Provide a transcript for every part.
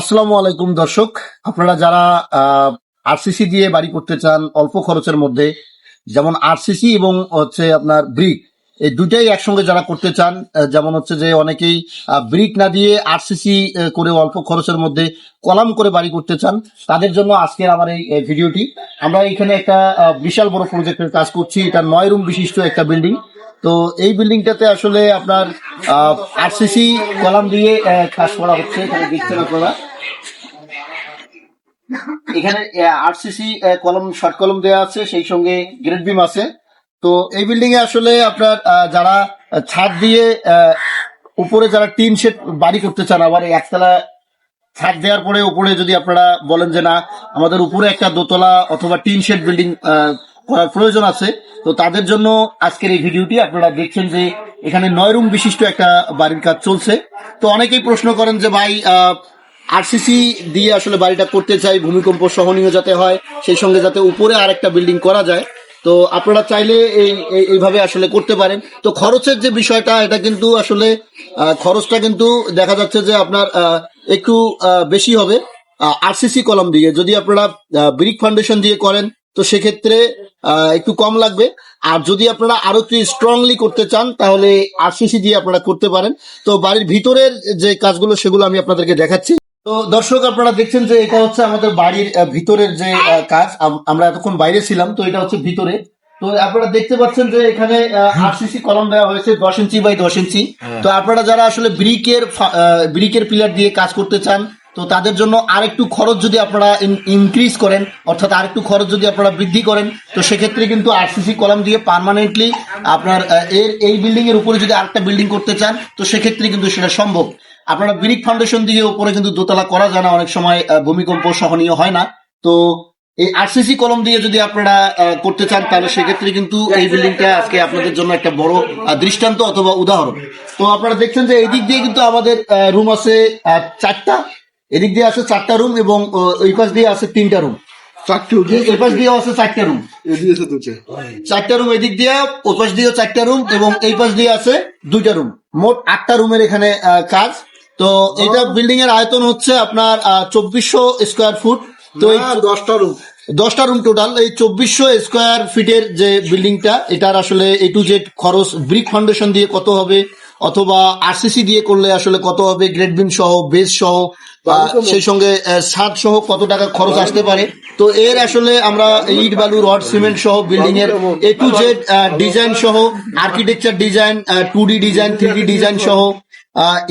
আসসালামু আলাইকুম, দর্শক। আপনারা যারা আরসিসি দিয়ে বাড়ি করতে চান, অল্প খরচের মধ্যে, যেমন আরসিসি এবং হচ্ছে আপনার ব্রিক, এই দুটাই একসঙ্গে যারা করতে চান যেমন হচ্ছে যে অনেকেই ব্রিক না দিয়ে আরসিসি করে অল্প খরচের মধ্যে কলাম করে বাড়ি করতে চান, তাদের জন্য আজকের আমার এই ভিডিওটি। আমরা এখানে একটা বিশাল বড় প্রজেক্টের কাজ করছি। এটা নয় রুম বিশিষ্ট একটা বিল্ডিং তো এই বিল্ডিংটাতে আসলে আপনার আরসিসি কলাম দিয়ে কাজ করা হচ্ছে, এখানে দেখছেন আপনারা এখানে আরসিসি কলম, শর্ট কলম দেওয়া আছে, সেই সঙ্গে গ্রেড বিম আছে। তো এই বিল্ডিং এ আসলে আপনার যারা ছাদ দিয়ে উপরে যারা টিন শেড বাড়ি করতে চান, আবার এই একতলা ছাদ দেওয়ার পরে উপরে যদি আপনারা বলেন যে না, আমাদের উপরে একটা দোতলা অথবা টিন শেড বিল্ডিং করার প্রয়োজন আছে। তো তাদের জন্য আজকের এই ভিডিওটি আপনারা দেখছেন যে এখানে নয় রুম বিশিষ্ট একটা বাড়ির কাজ চলছে। তো অনেকেই প্রশ্ন করেন যে ভাই আরসিসি দিয়ে আসলে বাড়িটা করতে চাই, ভূমিকম্প সহনীয় যাতে হয়, সেই সঙ্গে যাতে উপরে আরেকটা বিল্ডিং করা যায়। তো আপনারা চাইলে এই- এইভাবে আসলে করতে পারেন। তো খরচের যে বিষয়টা, এটা কিন্তু আসলে খরচটা কিন্তু দেখা যাচ্ছে যে আপনার একটু বেশি হবে। আরসিসি কলম দিয়ে যদি আপনারা ব্রিক ফাউন্ডেশন দিয়ে করেন তো সেক্ষেত্রে একটু কম লাগবে। আর যদি আপনারা আরও একটু স্ট্রংলি করতে চান তাহলে আরসিসি দিয়ে আপনারা করতে পারেন। তো বাড়ির ভিতরের যে কাজগুলো সেগুলো আমি আপনাদেরকে দেখাচ্ছি। তো দর্শক আপনারা দেখছেন যে এটা হচ্ছে আমাদের বাড়ির ভিতরের যে কাজ। আম- আমরা এতক্ষণ বাইরে ছিলাম তো এটা হচ্ছে ভিতরে। তো আপনারা দেখতে পাচ্ছেন যে এখানে আরসিসি কলম দেওয়া হয়েছে দশ ইঞ্চি বাই দশ ইঞ্চি। তো আপনারা যারা আসলে ব্রিকের ব্রিকের পিলার দিয়ে কাজ করতে চান তো তাদের জন্য আরেকটু খরচ যদি আপনারা ইনক্রিজ করেন, অর্থাৎ আরেকটু খরচ যদি আপনারা বৃদ্ধি করেন, তো সেক্ষেত্রে কিন্তু আরসিসি কলাম দিয়ে পার্মানেন্টলি আপনার এর, এই বিল্ডিং এর উপরে যদি আরেকটা বিল্ডিং করতে চান, তো সেক্ষেত্রে কিন্তু সেটা সম্ভব। আপনারা ব্রিক ফাউন্ডেশন দিয়ে উপরে কিন্তু দোতলা করা যায় না, অনেক সময় ভূমিকম্প সহনীয় হয় না। তো এই আরসিসি কলম দিয়ে যদি আপনারা করতে চান, তাহলে সেক্ষেত্রে কিন্তু এই বিল্ডিংটা আজকে আপনাদের জন্য একটা বড় দৃষ্টান্ত অথবা উদাহরণ। তো আপনারা দেখছেন যে এই দিক দিয়ে কিন্তু আমাদের রুম আছে চারটা। এদিক দিয়ে আছে চারটা রুম এবং ওই পাশ দিয়ে আছে তিনটা রুম চারটে উঠে এই পাশ দিয়ে আছে চারটা রুম এদিকে চারটা রুম এদিক দিয়ে ওই পাশ দিয়ে চারটা রুম এবং এই পাশ দিয়ে আছে দুইটা রুম মোট আটটা রুমের এখানে কাজ। তো এটা বিল্ডিং এর আয়তন হচ্ছে আপনার চব্বিশশো স্কোয়ার ফুট তো এই দশটা রুম দশটা রুম টোটাল এই চব্বিশশো স্কোয়ার ফিটের যে বিল্ডিংটা এটার আসলে এ টু জেড খরচ ব্রিক ফাউন্ডেশন দিয়ে কত হবে? অথবা আরসিসি দিয়ে করলে আসলে কত হবে? গ্রেড বিম সহ বেস সহ বা সেই সঙ্গে ছাদ সহ কত টাকা খরচ আসতে পারে। তো এর আসলে আমরা ইট বালু রড সিমেন্ট সহ বিল্ডিং এর এ টু জেড ডিজাইন সহ architecture design two D design three D design সহ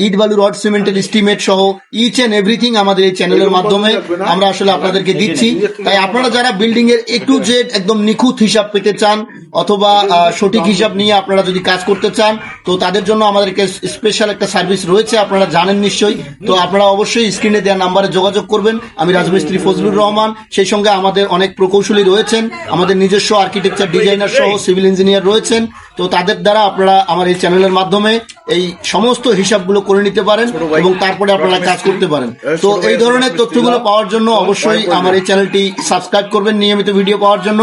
ইট বালু রড সিমেন্টের এস্টিমেট সহ ইচ এন্ড এভরিথিং আমাদের এই চ্যানেলের মাধ্যমে আমরা আসলে আপনাদেরকে দিচ্ছি। তাই আপনারা যারা বিল্ডিং এর একটু যে একদম নিখুঁত হিসাব পেতে চান অথবা সঠিক হিসাব নিয়ে আপনারা যদি কাজ করতে চান তো তাদের জন্য আমাদেরকে স্পেশাল একটা সার্ভিস রয়েছে আপনারা জানেন নিশ্চয়ই। তো আপনারা অবশ্যই স্ক্রিনে দেওয়া নাম্বারে যোগাযোগ করবেন। আমি রাজমিস্ত্রি ফজলুর রহমান। সেই সঙ্গে আমাদের অনেক প্রকৌশলী রয়েছেন। আমাদের নিজস্ব আর্কিটেকচার ডিজাইনার সহ সিভিল ইঞ্জিনিয়ার রয়েছেন। তো তাদের দ্বারা আপনারা আমার এই চ্যানেলের মাধ্যমে এই সমস্ত হিসাবগুলো করে নিতে পারেন এবং তারপরে আপনারা কাজ করতে পারেন। তো এই ধরনের তথ্যগুলো পাওয়ার জন্য অবশ্যই আমার এই চ্যানেলটি সাবস্ক্রাইব করবেন নিয়মিত ভিডিও পাওয়ার জন্য।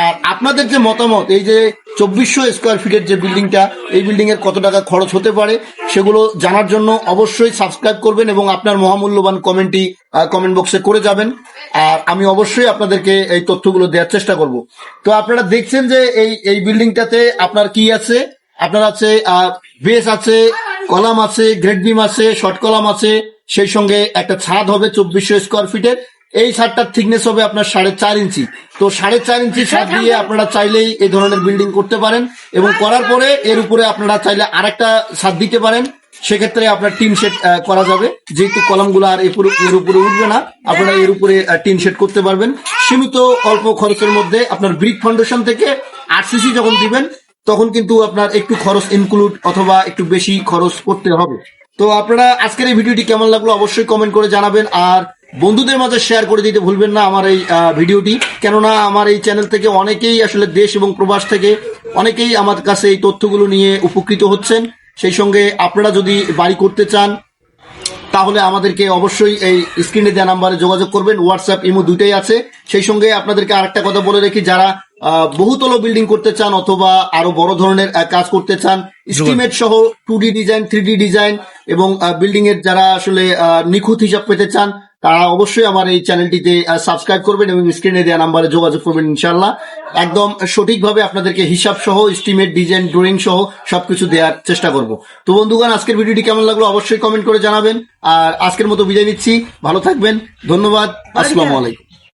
আর আপনাদের যে মতামত এই যে চব্বিশশো স্কোয়ার ফিটের যে বিল্ডিংটা এই বিল্ডিং এর কত টাকা খরচ হতে পারে সেগুলো জানার জন্য অবশ্যই সাবস্ক্রাইব করবেন এবং আপনার মহামূল্যবান কমেন্টটি কমেন্ট বক্সে করে যাবেন। আর আমি অবশ্যই আপনাদেরকে এই তথ্যগুলো দেওয়ার চেষ্টা করব। তো আপনারা দেখছেন যে এই এই বিল্ডিংটাতে আপনার কি আছে? আপনার আছে বেস আছে কলাম আছে গ্রেড বিম আছে শর্ট কলাম আছে সেই সঙ্গে একটা ছাদ হবে চব্বিশশো স্কোয়ার ফিটের। এই ছাদটার থিকনেস হবে আপনার সাড়ে চার ইঞ্চি। তো সাড়ে চার ইঞ্চি ছাদ দিয়ে আপনারা চাইলেই এই ধরনের বিল্ডিং করতে পারেন এবং করার পরে এর উপরে আপনারা চাইলে আরেকটা ছাদ দিতে পারেন। সেক্ষেত্রে আপনার টিন শেড করা যাবে। যেহেতু কলামগুলো আর এর উপরে- উঠবে না আপনারা এর উপরে টিন শেড করতে পারবেন। সীমিত অল্প খরচের মধ্যে আপনার ব্রিক ফাউন্ডেশন থেকে আরসিসি যখন দিবেন তখন কিন্তু আপনার একটু খরচ ইনক্লুড অথবা একটু বেশি খরচ করতে হবে। তো আপনারা আজকের এই ভিডিওটি কেমন লাগল অবশ্যই কমেন্ট করে জানাবেন আর বন্ধুদের মাঝে শেয়ার করে দিতে ভুলবেন না আমার এই ভিডিওটি। কেননা আমার এই চ্যানেল থেকে অনেকেই আসলে দেশ এবং প্রবাস থেকে অনেকেই আমার কাছে এই তথ্যগুলো নিয়ে উপকৃত হচ্ছেন। সেই সঙ্গে আপনারা যদি বাড়ি করতে চান, তাহলে আমাদেরকে অবশ্যই এই স্ক্রিনে দেওয়া নাম্বারে যোগাযোগ করবেন। হোয়াটসঅ্যাপ ইমো দুইটাই আছে। সেই সঙ্গে আপনাদেরকে আরেকটা কথা বলে রেখি, যারা বহুতল বিল্ডিং করতে চান অথবা আরও বড় ধরনের কাজ করতে চান স্টিমেট সহ two D design three D design এবং বিল্ডিং এর যারা আসলে আহ, নিখুঁত হিসাব পেতে চান তারা অবশ্যই আমার এই চ্যানেলটিতে সাবস্ক্রাইব করবেন এবং স্ক্রিনে দেওয়া নাম্বারে যোগাযোগ করবেন ইনশাল্লাহ একদম সঠিকভাবে আপনাদেরকে হিসাব সহ স্টিমেট ডিজাইন ড্রয়িং সহ সবকিছু দেওয়ার চেষ্টা করব। তো বন্ধুগণ আজকের ভিডিওটি কেমন লাগল অবশ্যই কমেন্ট করে জানাবেন। আর আজকের মতো বিদায় নিচ্ছি। ভালো থাকবেন। ধন্যবাদ। আসসালামু আলাইকুম।